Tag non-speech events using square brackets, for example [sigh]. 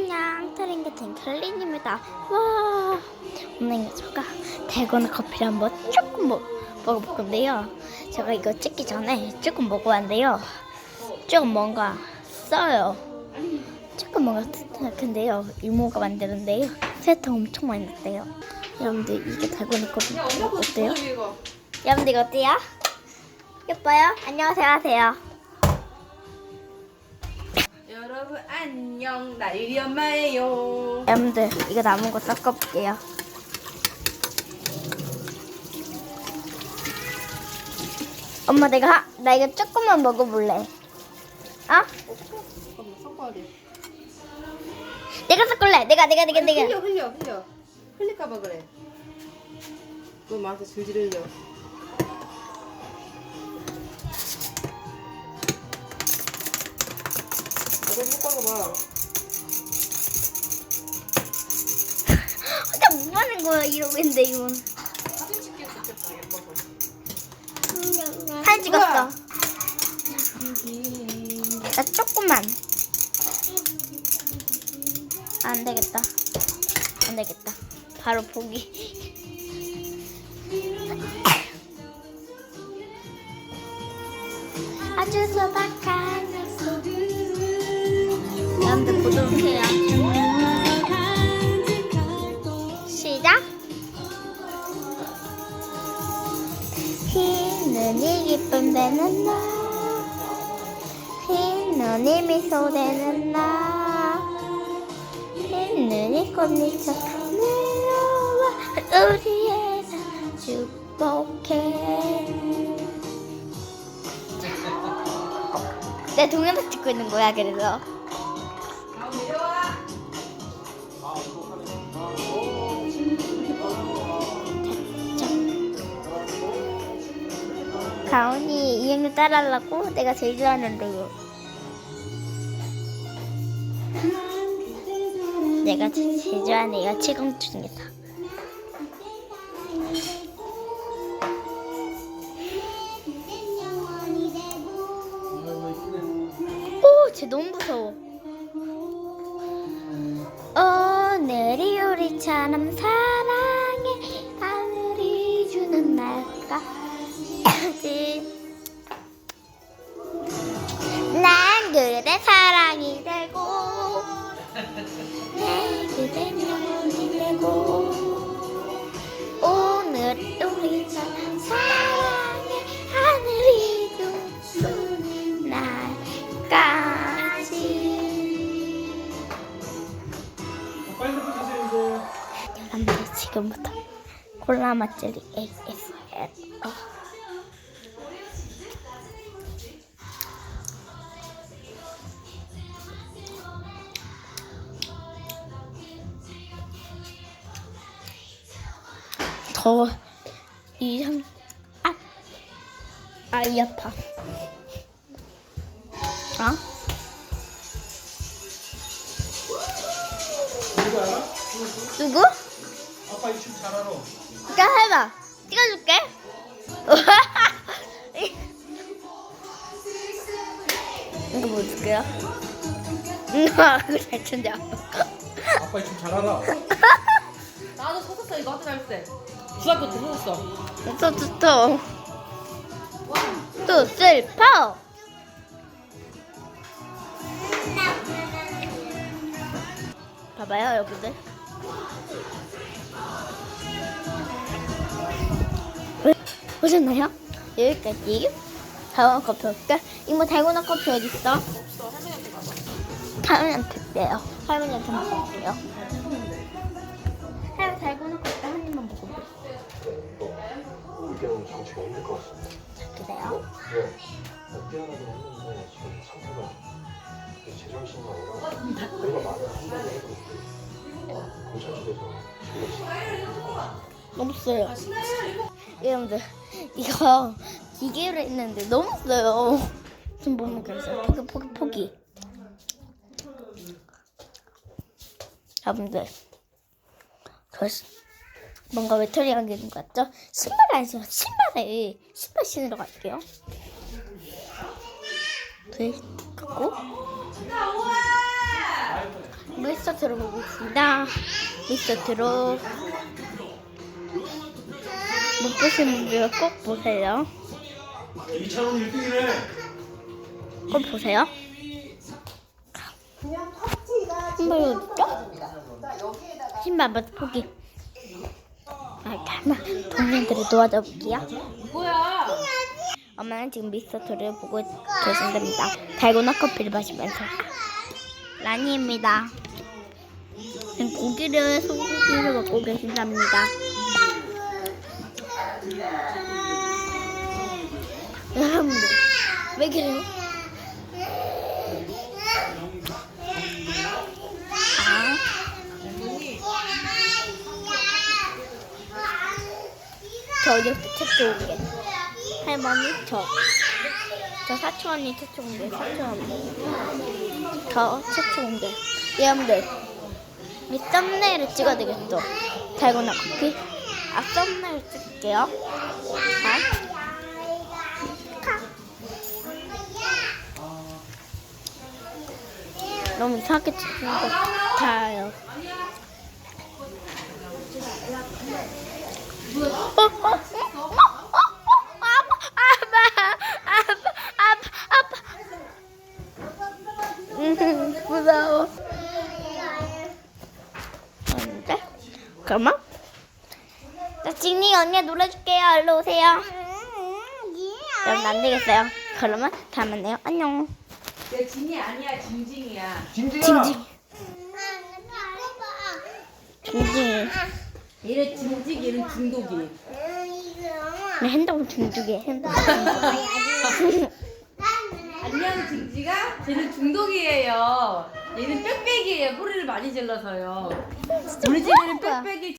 안녕, 트링게팅 켈린입니다. 와, 오늘 제가 달고나 커피를 한번 조금 먹, 먹어볼 건데요. 제가 이거 찍기 전에 조금 먹어봤는데요. 조금 뭔가 써요. 조금 뭔가 근데요. 이모가 만드는데요. 세통 엄청 많이 났대요. 여러분들 이게 달고나 커피 어때요? 여러분들 이거 어때요? 예뻐요? 안녕하세요 하세요. 여러분 안녕 나 유리 엄마예요. 여러분들 이거 남은 거 섞어볼게요. 엄마 내가 하- 나 이거 조금만 먹어볼래. 아? 잠깐만 섞어야 돼. 내가 섞을래. 내가 내가 내가 내가. 흘려 흘려 흘려. 흘릴까봐 그래. 너 나한테 질질 흘려. 섞어봐. 혼자 [laughs] 뭐 하는 거야 이러고 있는데 이거. 사진 찍기 좋겠다 예뻐서. 사진 찍었어. 나 조금만. 안 되겠다. 안 되겠다. 바로 포기. [laughs] 아주 소박한. 여러분들 구독해요. 시작. 흰 눈이 기쁨 되는 날. 흰 눈이 미소 되는 날. 흰 눈이 꽃잎처럼 내려와 우리의 삶 축복해. 내 동영상 찍고 있는 거야 그래서. 이행을 따라하려고 내가 제일 좋아하는데요. 내가 제- 제일 좋아하는 칠공주입니다. 오, 쟤 너무 무서워. 오늘이 우리 처럼 사랑해 하늘이 주는 날까지 [laughs] 지금부터 콜라 맛젤리 ASMR 어. 더 이상 아, 아이 아파 알아? 누구? [laughs] 아빠 이 춤 잘 알아. 그니까 해봐. 찍어줄게. 이거 보여줄게요. 우와, 그거 잘 춘다. 아빠 이 춤 잘 알아. 나도 섰었어 이거 학교 다닐 때. 중학교 때 섰었어. 또, 또, 또. 또, 슬퍼. 봐봐요, 여러분들. 보셨나요? 여기까지. 달고나 커피 올까? 이모 달고나 커피 어딨어? 없어 할머니한테 가봐. 할머니한테 빼요. 할머니한테 먹어볼게요. 할머니 달고나 커피 한 입만 먹어볼게요. 의견은 정치가 힘들 것 같습니다. 그래요? 네. 뛰어나긴 했는데 지금 상태가 제정신이 아니라 우리가 말을 한 번에 너무 써요. 여러분들 이거 기계로 했는데 너무 써요. 좀 보면 그래서 포기 포기 포기. 여러분들 저 시- 뭔가 외톨이 하는 것 같죠? 신발 안 신어 신발을 신발 신으러 갈게요. 네, 갖고 미스터 트로 보고 있습니다. 미스터 트로 못 보시는 분들 꼭 보세요. 이찬원 1등이네. 꼭 보세요. 신발 어딨죠? 신발 먼저 포기. 아, 잠깐만. 동생들을 도와줘 볼게요. 뭐야? 엄마는 지금 미스터트를 보고 계신답니다. 달고나 커피를 마시면서. 라니입니다. 고기를 소고기를 먹고 계신답니다. 여러분들 왜 그래요? 아. 저 어디부터 책 좋은 게 할머니 저. 저 사촌 언니 책 좋은 게 사촌 언니. 저책 좋은 게. 여러분들 이 썸네일을 찍어야 되겠죠? 달고나 커피. 아 썸네일 찍을게요. 아. 너무 이상하게 찍는 것 같아요. 어, 어, 아파, 아파, 아파, 아파, 아파. 음, 무서워. 안돼. 그러면 자, 진이 언니 놀아줄게요. 일로 오세요. 여러분 안 되겠어요. 그러면 다음에 만나요. 안녕. 내 진이 아니야, 징징이야. 징징. 징징. 얘는 징징, 얘는 중독이. 내 핸드폰 중독이야. 핸드폰 중독. 안녕, 징징아. 쟤는 중독이에요. 얘는 빽빽이에요. 소리를 많이 질러서요. 우리 집에는 빽빽이